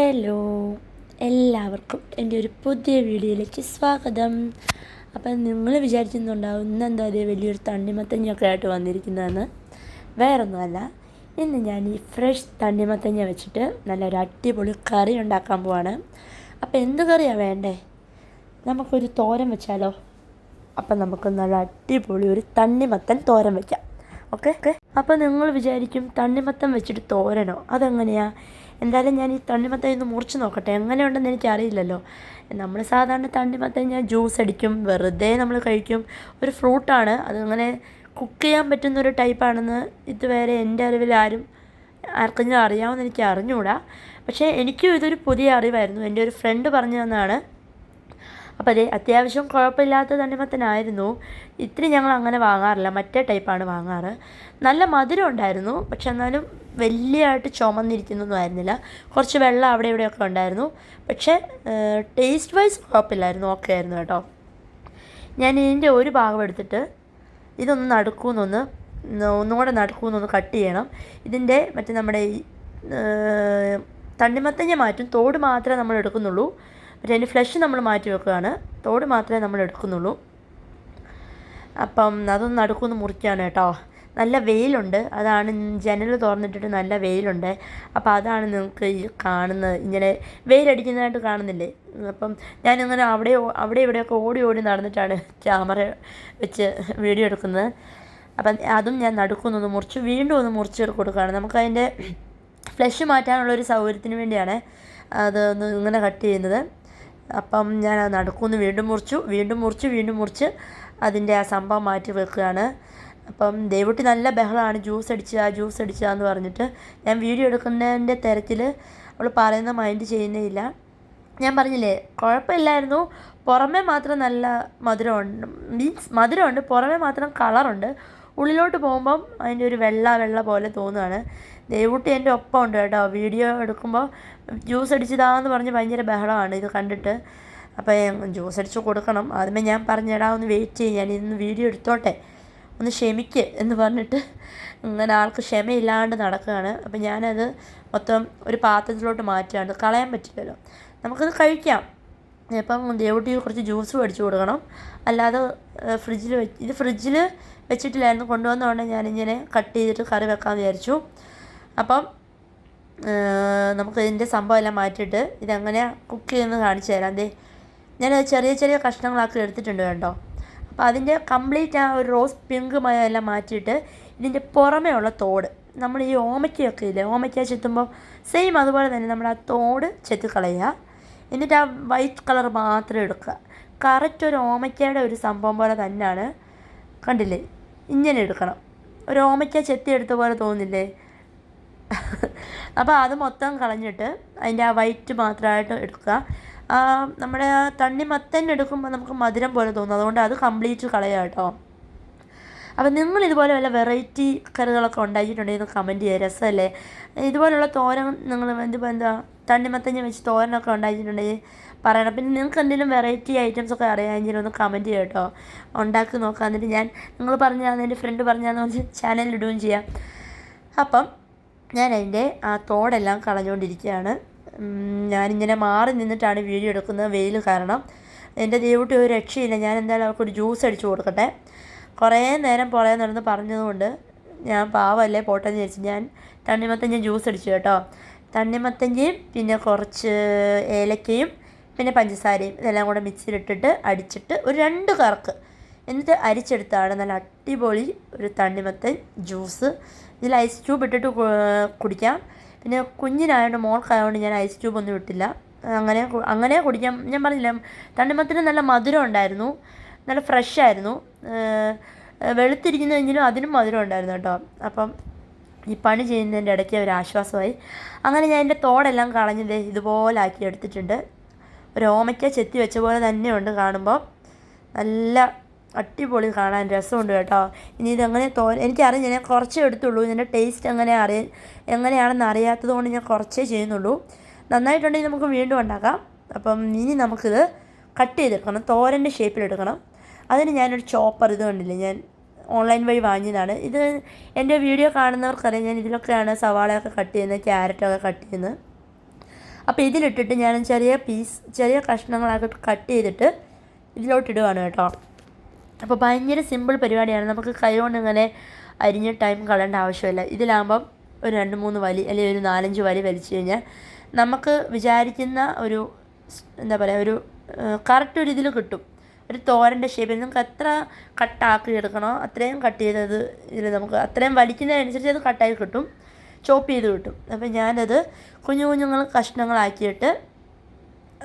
Hello എല്ലാവർക്കും എന്റെ ഒരു പുതിയ വീഡിയോയിലേക്ക് സ്വാഗതം. അപ്പം നിങ്ങൾ വിചാരിക്കുന്നുണ്ടാവും ഇന്നെന്താ അതേ വലിയൊരു തണ്ണിമത്തഞ്ഞൊക്കെ ആയിട്ട് വന്നിരിക്കുന്നതെന്ന്. വേറൊന്നുമല്ല ഇന്ന് ഞാൻ ഈ ഫ്രഷ് തണ്ണിമത്തഞ്ഞ വെച്ചിട്ട് നല്ലൊരു അടിപൊളി കറി ഉണ്ടാക്കാൻ പോവാണ്. അപ്പോൾ എന്ത് കറിയാണ് വേണ്ടേ? നമുക്കൊരു തോരൻ വെച്ചാലോ? അപ്പം നമുക്ക് നല്ല അടിപൊളി ഒരു തണ്ണിമത്തൻ തോരൻ വെക്കാം. ഓക്കെ? ഓക്കെ അപ്പോൾ നിങ്ങൾ വിചാരിക്കും തണ്ണിമത്തൻ വെച്ചിട്ട് തോരനോ? അതെങ്ങനെയാ? എന്തായാലും ഞാൻ ഈ തണ്ണിമത്തൻ ഒന്ന് മുറിച്ച് നോക്കട്ടെ. എങ്ങനെ ഉണ്ടെന്ന് എനിക്കറിയില്ലല്ലോ. നമ്മൾ സാധാരണ തണ്ണിമത്തൻ ഞാൻ ജ്യൂസ് അടിക്കും വെറുതെ നമ്മൾ കഴിക്കും. ഒരു ഫ്രൂട്ടാണ് അതങ്ങനെ കുക്ക് ചെയ്യാൻ പറ്റുന്ന ഒരു ടൈപ്പാണെന്ന് ഇതുവരെ എന്റെ അറിവിൽ ആരും ആർക്കെങ്കിലും അറിയാമെന്ന് എനിക്ക് അറിഞ്ഞുകൂടാ പക്ഷേ എനിക്കും ഇതൊരു പുതിയ അറിവായിരുന്നു. എന്റെ ഒരു ഫ്രണ്ട് പറഞ്ഞു തന്നതാണ് അപ്പോൾ അതെ അത്യാവശ്യം കുഴപ്പമില്ലാത്ത തണ്ണിമത്തനായിരുന്നു. ഇത്തിരി ഞങ്ങൾ അങ്ങനെ വാങ്ങാറില്ല. മറ്റേ ടൈപ്പാണ് വാങ്ങാറ്. നല്ല മധുരം ഉണ്ടായിരുന്നു. പക്ഷെ എന്നാലും വലിയതായിട്ട് ചുമന്നിരിക്കുന്നൊന്നും ആയിരുന്നില്ല കുറച്ച് വെള്ളം അവിടെ ഇവിടെയൊക്കെ ഉണ്ടായിരുന്നു. പക്ഷേ ടേസ്റ്റ് വൈസ് കുഴപ്പമില്ലായിരുന്നു. ഓക്കെ ആയിരുന്നു കേട്ടോ. ഞാൻ ഇതിന്റെ ഒരു ഭാഗം എടുത്തിട്ട് ഇതൊന്ന് നടുക്കൂന്നൊന്ന് ഒന്നുകൂടെ നടുക്കൂന്നൊന്ന് കട്ട് ചെയ്യണം. ഇതിന്റെ മറ്റേ നമ്മുടെ തണ്ണിമത്തഞ്ഞ മാറ്റും. തോട് മാത്രമേ നമ്മൾ എടുക്കുന്നുള്ളൂ. പക്ഷേ അതിന്റെ ഫ്ലഷ് നമ്മൾ മാറ്റി വെക്കുകയാണ്. തോട് മാത്രമേ നമ്മൾ എടുക്കുന്നുള്ളൂ. അപ്പം അതൊന്ന് നടുക്കൊന്ന് മുറിക്കുകയാണ് കേട്ടോ. നല്ല വെയിലുണ്ട്. അതാണ് ജനൽ തുറന്നിട്ടിട്ട് നല്ല വെയിലുണ്ട്. അപ്പോൾ അതാണ് നിങ്ങൾക്ക് ഈ കാണുന്നത്. ഇങ്ങനെ വെയിലടിക്കുന്നതായിട്ട് കാണുന്നില്ലേ? അപ്പം ഞാനിങ്ങനെ അവിടെ അവിടെ ഇവിടെയൊക്കെ ഓടി ഓടി നടന്നിട്ടാണ് ക്യാമറ വെച്ച് വീഡിയോ എടുക്കുന്നത്. അപ്പം അതും ഞാൻ നടുക്കൊന്നൊന്ന് മുറിച്ച് വീണ്ടും ഒന്ന് മുറിച്ച് കൊടുക്കുകയാണ്. നമുക്കതിന്റെ ഫ്ലഷ് മാറ്റാനുള്ള ഒരു സൗകര്യത്തിന് വേണ്ടിയാണ് അത് ഇങ്ങനെ കട്ട് ചെയ്യുന്നത്. അപ്പം ഞാൻ അത് നടക്കുമെന്ന് വീണ്ടും മുറിച്ചു വീണ്ടും മുറിച്ച് വീണ്ടും മുറിച്ച് അതിന്റെ ആ സംഭവം മാറ്റി വെക്കുകയാണ്. അപ്പം ദേവുട്ടി നല്ല ബഹളമാണ് ജ്യൂസ് അടിച്ചാ ജ്യൂസ് അടിച്ചാന്ന് പറഞ്ഞിട്ട് ഞാൻ വീഡിയോ എടുക്കുന്നതിന്റെ തിരക്കിൽ അവൾ പറയുന്ന മൈൻഡ് ചെയ്യുന്നേയില്ല. ഞാൻ പറഞ്ഞില്ലേ കുഴപ്പമില്ലായിരുന്നു. പുറമേ മാത്രം നല്ല മധുരമുണ്ട്. മീൻസ് മധുരമുണ്ട് പുറമേ മാത്രം കളറുണ്ട് ഉള്ളിലോട്ട് പോകുമ്പം അതിന്റെ ഒരു വെള്ള വെള്ള പോലെ തോന്നുകയാണ് ദേവുട്ടി എന്റെ ഒപ്പം ഉണ്ട് കേട്ടോ. വീഡിയോ എടുക്കുമ്പോൾ ജ്യൂസ് അടിച്ചതാന്ന് പറഞ്ഞ് ഭയങ്കര ബഹളമാണ്. ഇത് കണ്ടിട്ട് അപ്പോൾ ജ്യൂസ് അടിച്ച് കൊടുക്കണം. ആദ്യമേ ഞാൻ പറഞ്ഞെടാ ഒന്ന് വെയിറ്റ് ഞാൻ ഇന്ന് വീഡിയോ എടുത്തോട്ടെ. ഒന്ന് ക്ഷമിക്ക് എന്ന് പറഞ്ഞിട്ട് അങ്ങനെ ആൾക്ക് ക്ഷമയില്ലാണ്ട് നടക്കുകയാണ്. അപ്പം ഞാനത് മൊത്തം ഒരു പാത്രത്തിലോട്ട് മാറ്റുകയാണ്. കളയാൻ പറ്റില്ലല്ലോ. നമുക്കത് കഴിക്കാം. ഇപ്പം ദേവുട്ടി കുറച്ച് ജ്യൂസ് മേടിച്ച് കൊടുക്കണം. അല്ലാതെ ഫ്രിഡ്ജിൽ വെച്ച് ഇത് ഫ്രിഡ്ജിൽ വെച്ചിട്ടില്ലായിരുന്നു. കൊണ്ടുവന്നതുകൊണ്ട് ഞാനിങ്ങനെ കട്ട് ചെയ്തിട്ട് കറി വെക്കാൻ വിചാരിച്ചു. അപ്പം നമുക്ക് ഇതിന്റെ സംഭവം എല്ലാം മാറ്റിയിട്ട് ഇതെങ്ങനെ കുക്ക് ചെയ്യുന്നത് കാണിച്ചു തരാം. ദേ ഞാനത് ചെറിയ ചെറിയ കഷ്ണങ്ങളാക്കി എടുത്തിട്ടുണ്ട് കേട്ടോ അപ്പോൾ അതിന്റെ കംപ്ലീറ്റ് ആ ഒരു റോസ് പിങ്ക് മയം എല്ലാം മാറ്റിയിട്ട് ഇതിന്റെ പുറമേ ഉള്ള തോട്. നമ്മൾ ഈ ഓമയ്ക്കയൊക്കെ ഇല്ലേ ഓമയ്ക്ക ചെത്തുമ്പോൾ സെയിം അതുപോലെ തന്നെ നമ്മൾ ആ തോട് ചെത്തി കളയുക. എന്നിട്ട് ആ വൈറ്റ് കളർ മാത്രം എടുക്കുക. കറക്റ്റ് ഒരു ഓമയ്ക്കയുടെ ഒരു സംഭവം പോലെ തന്നെയാണ്. കണ്ടില്ലേ? ഇങ്ങനെ എടുക്കണം. ഒരു ഓമയ്ക്ക ചെത്തി എടുത്ത പോലെ തോന്നില്ലേ അപ്പോൾ അത് മൊത്തം കളഞ്ഞിട്ട് അതിന്റെ ആ വൈറ്റ് മാത്രമായിട്ട് എടുക്കുക. നമ്മുടെ ആ തണ്ണിമത്തൻ എടുക്കുമ്പോൾ നമുക്ക് മധുരം പോലെ തോന്നും. അതുകൊണ്ട് അത് കംപ്ലീറ്റ് കളയുക കേട്ടോ. അപ്പം നിങ്ങൾ ഇതുപോലെ വല്ല വെറൈറ്റി കറികളൊക്കെ ഉണ്ടാക്കിയിട്ടുണ്ടെങ്കിൽ കമന്റ് ചെയ്യുക. രസമല്ലേ? ഇതുപോലുള്ള തോരൻ നിങ്ങൾ എന്തിപ്പോൾ എന്താ തണ്ണിമത്തഞ്ഞ വെച്ച് തോരനൊക്കെ ഉണ്ടാക്കിയിട്ടുണ്ടെങ്കിൽ പറയണം. പിന്നെ നിങ്ങൾക്ക് എന്തെങ്കിലും വെറൈറ്റി ഐറ്റംസ് ഒക്കെ അറിയാമെങ്കിൽ ഒന്ന് കമന്റ് ചെയ്യുക കേട്ടോ. ഉണ്ടാക്കി നോക്കാം. എന്നിട്ട് ഞാൻ നിങ്ങൾ പറഞ്ഞാൽ എന്റെ ഫ്രണ്ട് പറഞ്ഞാന്ന് വെച്ച് ചാനലിൽ ഇടുകയും ചെയ്യാം. അപ്പം ഞാൻ അതിന്റെ ആ തോടെല്ലാം കളഞ്ഞുകൊണ്ടിരിക്കുകയാണ്. ഞാനിങ്ങനെ മാറി നിന്നിട്ടാണ് വീഡിയോ എടുക്കുന്നത് വെയിൽ കാരണം. എന്റെ ദൈവട്ടി ഒരു രക്ഷയില്ല. ഞാൻ എന്തായാലും അവർക്കൊരു ജ്യൂസ് അടിച്ചു കൊടുക്കട്ടെ. കുറേ നേരം പുറകെ നടന്ന് പറഞ്ഞതുകൊണ്ട് ഞാൻ പാവമല്ലേ പോട്ടെന്ന് ഞാൻ തണ്ണിമത്തഞ്ഞ ജ്യൂസ് അടിച്ചു കേട്ടോ. തണ്ണിമത്തഞ്ഞയും പിന്നെ കുറച്ച് ഏലക്കയും പിന്നെ പഞ്ചസാരയും ഇതെല്ലാം കൂടെ മിക്സിയിലിട്ടിട്ട് അടിച്ചിട്ട് ഒരു രണ്ട് കറക്ക് എന്നിട്ട് അരിച്ചെടുത്താണ് നല്ല അടിപൊളി ഒരു തണ്ണിമത്തൻ ജ്യൂസ്. ഇതിൽ ഐസ് ക്യൂബ് ഇട്ടിട്ട് കുടിക്കാം. പിന്നെ കുഞ്ഞിനായതുകൊണ്ട് മോൾക്കായതുകൊണ്ട് ഞാൻ ഐസ് ക്യൂബ് ഒന്നും ഇട്ടില്ല അങ്ങനെ അങ്ങനെ കുടിക്കാം ഞാൻ പറഞ്ഞില്ല തണ്ണിമത്തിന് നല്ല മധുരം ഉണ്ടായിരുന്നു. നല്ല ഫ്രഷ് ആയിരുന്നു. വെളുത്തിരിക്കുന്നതെങ്കിലും അതിനും മധുരം ഉണ്ടായിരുന്നു കേട്ടോ. അപ്പം ഈ പണി ചെയ്യുന്നതിന്റെ ഇടയ്ക്ക് ഒരു ആശ്വാസമായി. അങ്ങനെ ഞാൻ എന്റെ തോടെല്ലാം കളഞ്ഞത് ഇതുപോലെ ആക്കി എടുത്തിട്ടുണ്ട്. ഒരു ഓമയ്ക്ക ചെത്തി വെച്ച പോലെ തന്നെയുണ്ട് കാണുമ്പോൾ നല്ല അടിപൊളി കാണാൻ രസമുണ്ട് കേട്ടോ. ഇനി ഇതെങ്ങനെ തോ എനിക്കറിയാം ഞാൻ കുറച്ചേ എടുത്തുള്ളൂ. ഇതിന്റെ ടേസ്റ്റ് എങ്ങനെ അറിയ എങ്ങനെയാണെന്ന് അറിയാത്തത് കൊണ്ട് ഞാൻ കുറച്ചേ ചെയ്യുന്നുള്ളൂ. നന്നായിട്ടുണ്ടെങ്കിൽ നമുക്ക് വീണ്ടും ഉണ്ടാക്കാം. അപ്പം ഇനി നമുക്കിത് കട്ട് ചെയ്തെടുക്കണം. തോരന്റെ ഷേപ്പിലെടുക്കണം അതിന് ഞാനൊരു ചോപ്പർ ഇത് കണ്ടില്ല? ഞാൻ ഓൺലൈൻ വഴി വാങ്ങിയതാണ്. ഇത് എന്റെ വീഡിയോ കാണുന്നവർക്കറിയാം. ഞാൻ ഇതിലൊക്കെയാണ് സവാളയൊക്കെ കട്ട് ചെയ്യുന്നത് ക്യാരറ്റൊക്കെ കട്ട് ചെയ്യുന്നത്. അപ്പോൾ ഇതിലിട്ടിട്ട് ഞാൻ ചെറിയ പീസ് ചെറിയ കഷ്ണങ്ങളാക്കി കട്ട് ചെയ്തിട്ട് ഇതിലോട്ടിടുവാണ് കേട്ടോ. അപ്പോൾ ഭയങ്കര സിമ്പിൾ പരിപാടിയാണ്. നമുക്ക് കൈ കൊണ്ട് ഇങ്ങനെ അരിഞ്ഞ് ടൈം കളയേണ്ട ആവശ്യമില്ല. ഇതിലാകുമ്പം ഒരു രണ്ട് മൂന്ന് വലി അല്ലെങ്കിൽ ഒരു നാലഞ്ച് വലി വലിച്ചു കഴിഞ്ഞാൽ നമുക്ക് വിചാരിക്കുന്ന ഒരു എന്താ പറയുക ഒരു കറക്റ്റ് ഒരു ഇതിൽ കിട്ടും. ഒരു തോരന്റെ ഷേപ്പിൽ നമുക്ക് എത്ര കട്ടാക്കി എടുക്കണോ അത്രയും കട്ട് ചെയ്തത് ഇതിൽ നമുക്ക് അത്രയും വലിക്കുന്നതിനനുസരിച്ച് അത് കട്ടായി കിട്ടും. ചോപ്പ് ചെയ്ത് കിട്ടും. അപ്പോൾ ഞാനത് കുഞ്ഞു കുഞ്ഞുങ്ങൾ കഷ്ണങ്ങളാക്കിയിട്ട്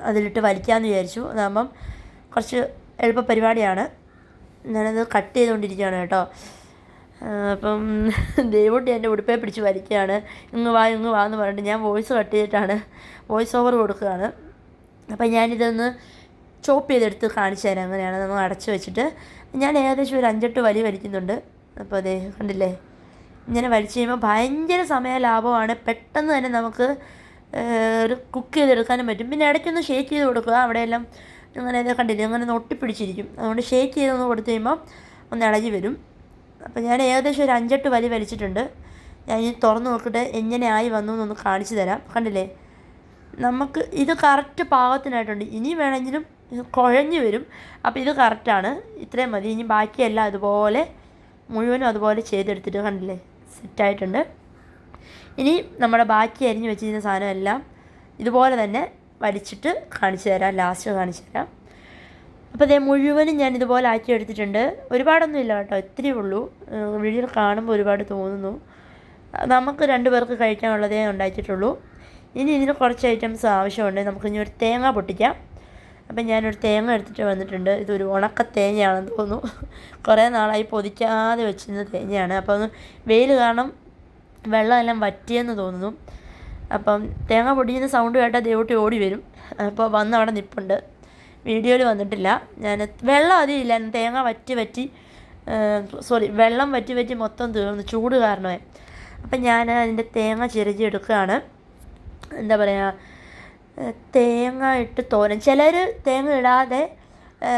അതിലിട്ട് വലിക്കാമെന്ന് വിചാരിച്ചു. അതാകുമ്പം കുറച്ച് എളുപ്പ പരിപാടിയാണ്. ഞാനത് കട്ട് ചെയ്തുകൊണ്ടിരിക്കുകയാണ് കേട്ടോ. അപ്പം ദൈവോട്ടി എന്റെ ഉടുപ്പേ പിടിച്ച് വലിക്കുകയാണ്. ഇങ്ങ് വാ ഇങ്ങ് വാ എന്ന് പറഞ്ഞിട്ട് ഞാൻ വോയിസ് കട്ട് ചെയ്തിട്ടാണ് വോയിസ് ഓവർ കൊടുക്കുകയാണ്. അപ്പം ഞാനിതൊന്ന് ചോപ്പ് ചെയ്തെടുത്ത് കാണിച്ചു തരാം. അങ്ങനെയാണ് നമ്മൾ അടച്ചു വെച്ചിട്ട്. ഞാൻ ഏകദേശം ഒരു അഞ്ചെട്ട് വലി വലിക്കുന്നുണ്ട്. അപ്പോൾ അതെ കണ്ടില്ലേ? ഇങ്ങനെ വലിച്ചു കഴിയുമ്പോൾ ഭയങ്കര സമയ ലാഭമാണ്. പെട്ടെന്ന് തന്നെ നമുക്ക് ഒരു കുക്ക് ചെയ്തെടുക്കാനും പറ്റും. പിന്നെ ഇടയ്ക്കൊന്ന് ഷേക്ക് ചെയ്ത് കൊടുക്കുക. അവിടെയെല്ലാം ഇങ്ങനെ ഇത് കണ്ടില്ലേ? അങ്ങനെ ഒട്ടിപ്പിടിച്ചിരിക്കും. അതുകൊണ്ട് ഷേക്ക് ചെയ്തൊന്ന് കൊടുത്തു കഴിയുമ്പോൾ ഒന്ന് ഇളകി വരും. അപ്പോൾ ഞാൻ ഏകദേശം ഒരു അഞ്ചെട്ട് വലി വലിച്ചിട്ടുണ്ട്. ഞാൻ ഇനി തുറന്ന് നോക്കിയിട്ട് എങ്ങനെ ആയി വന്നു എന്നൊന്ന് കാണിച്ചു തരാം. കണ്ടില്ലേ? നമുക്ക് ഇത് കറക്റ്റ് പാകത്തിനായിട്ടുണ്ട്. ഇനി വേണമെങ്കിലും കുഴഞ്ഞു വരും. അപ്പോൾ ഇത് കറക്റ്റാണ് ഇത്രയും മതി. ഇനി ബാക്കിയെല്ലാം അതുപോലെ മുഴുവനും അതുപോലെ ചെയ്തെടുത്തിട്ട് കണ്ടില്ലേ? സെറ്റായിട്ടുണ്ട് ഇനി നമ്മുടെ ബാക്കി അരിഞ്ഞ് വെച്ചിരുന്ന സാധനം എല്ലാം ഇതുപോലെ തന്നെ വലിച്ചിട്ട് കാണിച്ചു തരാം ലാസ്റ്റ് കാണിച്ചു തരാം. അപ്പോൾ അതേ മുഴുവനും ഞാൻ ഇതുപോലെ ആക്കി എടുത്തിട്ടുണ്ട്. ഒരുപാടൊന്നും ഇല്ല കേട്ടോ ഇത്തിരി ഉള്ളൂ. വീഡിയോ കാണുമ്പോൾ ഒരുപാട് തോന്നുന്നു. നമുക്ക് രണ്ട് പേർക്ക് കഴിക്കാനുള്ളതേ ഉണ്ടാക്കിയിട്ടുള്ളൂ ഇനി ഇതിന് കുറച്ച് ഐറ്റംസ് ആവശ്യമുണ്ട്. നമുക്ക് ഇനി ഒരു തേങ്ങ പൊട്ടിക്കാം. അപ്പം ഞാനൊരു തേങ്ങ എടുത്തിട്ട് വന്നിട്ടുണ്ട്. ഇതൊരു ഉണക്ക തേങ്ങയാണെന്ന് തോന്നുന്നു. കുറേ നാളായി പൊതിക്കാതെ വെച്ചിരുന്ന തേങ്ങയാണ്. അപ്പോൾ ഒന്ന് വെയിൽ കാരണം വെള്ളമെല്ലാം വറ്റിയെന്ന് തോന്നുന്നു. അപ്പം തേങ്ങ പൊടിയുന്ന സൗണ്ട് കേട്ട ദേവട്ടി ഓടി വരും. അപ്പോൾ വന്ന് അവിടെ നിൽപ്പുണ്ട് വീഡിയോയിൽ വന്നിട്ടില്ല. ഞാൻ വെള്ളം അധികം ഇല്ല. തേങ്ങ വറ്റി വറ്റി സോറി വെള്ളം വറ്റി വറ്റി മൊത്തം തീർന്നു. ചൂട് കാരണമേ. അപ്പം ഞാൻ അതിന്റെ തേങ്ങ ചിരകി എടുക്കുകയാണ്. എന്താ പറയുക തേങ്ങ ഇട്ട് തോരൻ. ചിലർ തേങ്ങ ഇടാതെ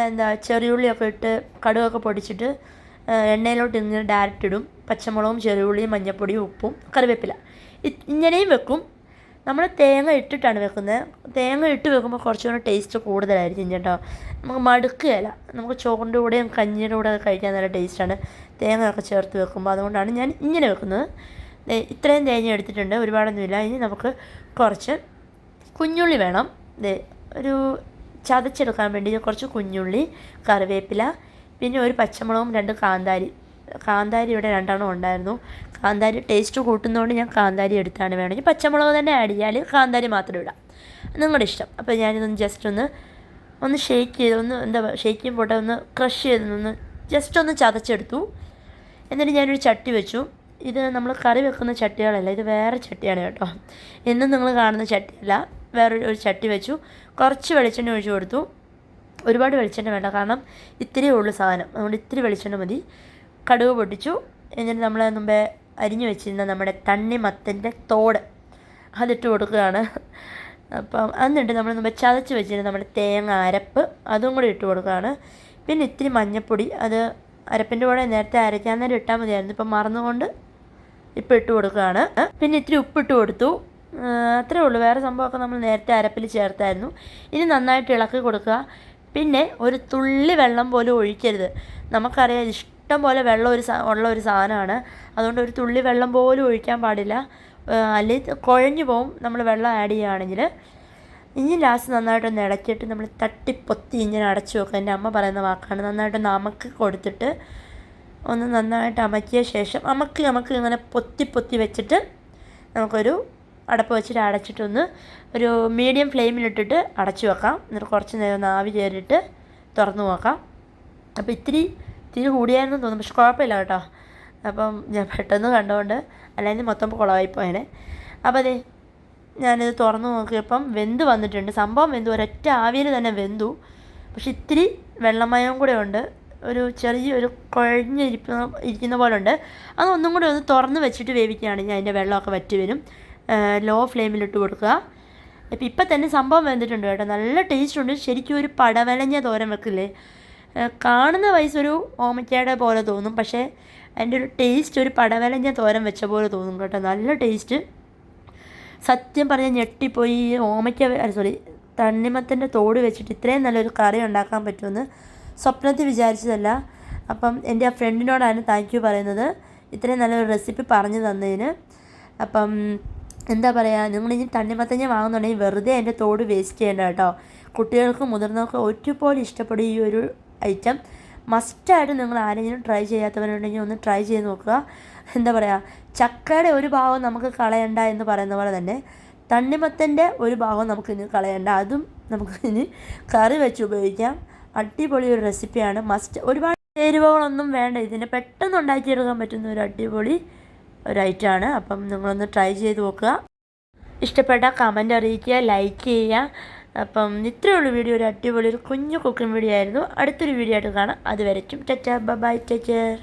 എന്താ ചെറിയുള്ളിയൊക്കെ ഇട്ട് കടുകൊക്കെ പൊടിച്ചിട്ട് എണ്ണയിലോട്ട് ഇങ്ങനെ ഡയറക്റ്റ് ഇടും. പച്ചമുളകും ചെറിയുള്ളിയും മഞ്ഞൾപ്പൊടിയും ഉപ്പും കറിവേപ്പില. ഇങ്ങനെയും വെക്കും. നമ്മൾ തേങ്ങ ഇട്ടിട്ടാണ് വെക്കുന്നത്. തേങ്ങ ഇട്ട് വെക്കുമ്പോൾ കുറച്ചുകൂടെ ടേസ്റ്റ് കൂടുതലായിരിക്കും കേട്ടോ. നമുക്ക് മടുക്കുകയില്ല. നമുക്ക് ചോറിന്റെ കൂടെയും കഞ്ഞിയുടെ കൂടെ ഒക്കെ കഴിക്കാൻ നല്ല ടേസ്റ്റാണ് തേങ്ങ ഒക്കെ ചേർത്ത് വെക്കുമ്പോൾ അതുകൊണ്ടാണ് ഞാൻ ഇങ്ങനെ വെക്കുന്നത്. ഇത്രയും തേങ്ങ എടുത്തിട്ടുണ്ട്. ഒരുപാടൊന്നുമില്ല. ഇനി നമുക്ക് കുറച്ച് കുഞ്ഞുള്ളി വേണം. ഒരു ചതച്ചെടുക്കാൻ വേണ്ടി കുറച്ച് കുഞ്ഞുള്ളി കറിവേപ്പില പിന്നെ ഒരു പച്ചമുളകും രണ്ട് കാന്താരി. കാന്താരി ഇവിടെ രണ്ടെണ്ണം ഉണ്ടായിരുന്നു. കാന്താരി ടേസ്റ്റ് കൂട്ടുന്നതുകൊണ്ട് ഞാൻ കാന്താരി എടുത്താണ് വേണമെങ്കിൽ പച്ചമുളക് തന്നെ ആഡ് ചെയ്യാൽ കാന്താരി മാത്രം ഇടാം. നിങ്ങളുടെ ഇഷ്ടം. അപ്പോൾ ഞാനിതൊന്ന് ജസ്റ്റ് ഒന്ന് ഒന്ന് ഷേക്ക് ചെയ്ത് ഒന്ന് എന്താ ഷേക്ക് ചെയ്യുമ്പോൾ ഒന്ന് ക്രഷ് ചെയ്തൊന്ന് ജസ്റ്റ് ഒന്ന് ചതച്ചെടുത്തു. എന്നിട്ട് ഞാനൊരു ചട്ടി വെച്ചു. ഇത് നമ്മൾ കറി വെക്കുന്ന ചട്ടികളല്ല ഇത് വേറെ ചട്ടിയാണ് കേട്ടോ. എന്നും നിങ്ങൾ കാണുന്ന ചട്ടിയല്ല. വേറൊരു ഒരു ചട്ടി വെച്ചു. കുറച്ച് വെളിച്ചെണ്ണ ഒഴിച്ചു കൊടുത്തു. ഒരുപാട് വെളിച്ചെണ്ണ വേണ്ട കാരണം ഇത്രയേ ഉള്ളൂ സാധനം. അതുകൊണ്ട് ഇത്തിരി വെളിച്ചെണ്ണ മതി. കടുക് പൊട്ടിച്ചു. എന്നിട്ട് നമ്മൾ മുമ്പേ അരിഞ്ഞു വെച്ചിരുന്ന നമ്മുടെ തണ്ണിമത്തന്റെ തോട് അതിട്ട് കൊടുക്കുകയാണ്. അപ്പം എന്നിട്ട് നമ്മൾ മുമ്പ് ചതച്ച് വെച്ചിരുന്ന നമ്മുടെ തേങ്ങ അരപ്പ് അതും കൂടി ഇട്ട് കൊടുക്കുകയാണ്. പിന്നെ ഇത്തിരി മഞ്ഞൾപ്പൊടി അത് അരപ്പിന്റെ കൂടെ നേരത്തെ അരയ്ക്കാൻ നേരം ഇട്ടാൽ മതിയായിരുന്നു. ഇപ്പം മറന്നുകൊണ്ട് ഇപ്പം ഇട്ട് കൊടുക്കുകയാണ്. പിന്നെ ഇത്തിരി ഉപ്പിട്ട് കൊടുത്തു. അത്രേ ഉള്ളൂ. വേറെ സംഭവമൊക്കെ നമ്മൾ നേരത്തെ അരപ്പിൽ ചേർത്തായിരുന്നു. ഇനി നന്നായിട്ട് ഇളക്കി കൊടുക്കുക. പിന്നെ ഒരു തുള്ളി വെള്ളം പോലും ഒഴിക്കരുത്. നമുക്കറിയാം ഇത് ഇഷ്ടം പോലെ വെള്ളം ഒരു ഉള്ള ഒരു സാധനമാണ്. അതുകൊണ്ട് ഒരു തുള്ളി വെള്ളം പോലും ഒഴിക്കാൻ പാടില്ല. അല്ലെങ്കിൽ കുഴഞ്ഞു പോവും. നമ്മൾ വെള്ളം ആഡ് ചെയ്യുകയാണെങ്കിൽ. ഇനി ലാസ്റ്റ് നന്നായിട്ടൊന്ന് ഇളക്കിയിട്ട് നമ്മൾ തട്ടിപ്പൊത്തി ഇങ്ങനെ അടച്ചു വെക്കുക എന്റെ അമ്മ പറയുന്ന വാക്കാണ്. നന്നായിട്ടൊന്ന് അമക്ക് കൊടുത്തിട്ട് ഒന്ന് നന്നായിട്ട് അമക്കിയ ശേഷം അമക്ക് നമുക്ക് ഇങ്ങനെ പൊത്തി പൊത്തി വെച്ചിട്ട് നമുക്കൊരു അടപ്പ് വെച്ചിട്ട് അടച്ചിട്ടൊന്ന് ഒരു മീഡിയം ഫ്ലെയിമിലിട്ടിട്ട് അടച്ചു വെക്കാം. എന്നിട്ട് കുറച്ച് നേരം ഒന്ന് ആവി കയറിയിട്ട് തുറന്നു നോക്കാം. അപ്പോൾ ഇത്തിരി ഇത്തിരി കൂടിയായിരുന്നു തോന്നുന്നു പക്ഷെ കുഴപ്പമില്ല കേട്ടോ. അപ്പം ഞാൻ പെട്ടെന്ന് കണ്ടുകൊണ്ട് അല്ലെങ്കിൽ മൊത്തം കുളമായി പോയേനെ അപ്പോൾ അതെ ഞാനിത് തുറന്നു നോക്കിയപ്പം വെന്ത് വന്നിട്ടുണ്ട്. സംഭവം വെന്തു ഒരൊറ്റ ആവിയിൽ തന്നെ വെന്തു. പക്ഷെ ഇത്തിരി വെള്ളമയവും കൂടെ ഉണ്ട്. ഒരു ചെറിയ ഒരു കുഴഞ്ഞിരിക്കുന്ന ഇരിക്കുന്ന പോലെ ഉണ്ട് അത് ഒന്നും കൂടെ ഒന്ന് തുറന്ന് വെച്ചിട്ട് വേവിക്കുകയാണെങ്കിൽ അതിന്റെ വെള്ളമൊക്കെ വറ്റി വരും. ലോ ഫ്ലെയിമിലിട്ട് കൊടുക്കുക. ഇപ്പം ഇപ്പം തന്നെ സംഭവം വെന്തിട്ടുണ്ട് കേട്ടോ. നല്ല ടേസ്റ്റ് ഉണ്ട്. ശരിക്കും ഒരു പടവലഞ്ഞ തോരൻ വെക്കില്ലേ? കാണുന്ന വയസ്സ് ഒരു ഓമയ്ക്കയുടെ പോലെ തോന്നും. പക്ഷേ അതിന്റെ ഒരു ടേസ്റ്റ് ഒരു പടവലഞ്ഞ തോരൻ വെച്ച പോലെ തോന്നും കേട്ടോ. നല്ല ടേസ്റ്റ് സത്യം പറഞ്ഞാൽ ഞെട്ടിപ്പോയി ഓമയ്ക്ക സോറി തണ്ണിമത്തിന്റെ തോട് വെച്ചിട്ട് ഇത്രയും നല്ലൊരു കറി ഉണ്ടാക്കാൻ പറ്റുമെന്ന് സ്വപ്നത്തിൽ വിചാരിച്ചതല്ല. അപ്പം എന്റെ ആ ഫ്രണ്ടിനോടാണ് താങ്ക് യു പറയുന്നത്. ഇത്രയും നല്ലൊരു റെസിപ്പി പറഞ്ഞു തന്നതിന്. അപ്പം എന്താ പറയുക നിങ്ങളിനി തണ്ണിമത്തഞ്ഞ വാങ്ങുന്നുണ്ടെങ്കിൽ വെറുതെ എന്റെ തോട് വേസ്റ്റ് ചെയ്യേണ്ട കേട്ടോ. കുട്ടികൾക്കും മുതിർന്നവർക്കും ഒരുപോലെ ഇഷ്ടപ്പെടും ഈ ഒരു ഐറ്റം. മസ്റ്റായിട്ട് നിങ്ങൾ ആരെങ്കിലും ട്രൈ ചെയ്യാത്തവരുണ്ടെങ്കിൽ ഒന്ന് ട്രൈ ചെയ്ത് നോക്കുക. എന്താ പറയുക ചക്കയുടെ ഒരു ഭാഗം നമുക്ക് കളയണ്ട എന്ന് പറയുന്ന പോലെ തന്നെ തണ്ണിമത്തന്റെ ഒരു ഭാഗം നമുക്ക് ഇനി കളയണ്ട. അതും നമുക്ക് ഇനി കറി വെച്ച് ഉപയോഗിക്കാം. അടിപൊളി ഒരു റെസിപ്പിയാണ് മസ്റ്റ് ഒരുപാട് ചേരുവകളൊന്നും വേണ്ട. ഇതിനെ പെട്ടെന്ന് ഉണ്ടാക്കിയെടുക്കാൻ പറ്റുന്ന ഒരു അടിപൊളി ഒരു ഐറ്റമാണ് അപ്പം നിങ്ങളൊന്ന് ട്രൈ ചെയ്ത് നോക്കുക. ഇഷ്ടപ്പെട്ട കമന്റ് അറിയിക്കുക ലൈക്ക് ചെയ്യുക. അപ്പം ഇത്രയുള്ള വീഡിയോ. ഒരു അടിപൊളി ഒരു കുഞ്ഞു കുക്കിംഗ് വീഡിയോ ആയിരുന്നു. അടുത്തൊരു വീഡിയോ ആയിട്ട് കാണാം. അതുവരയ്ക്കും ടച്ചാ ബൈ കെയർ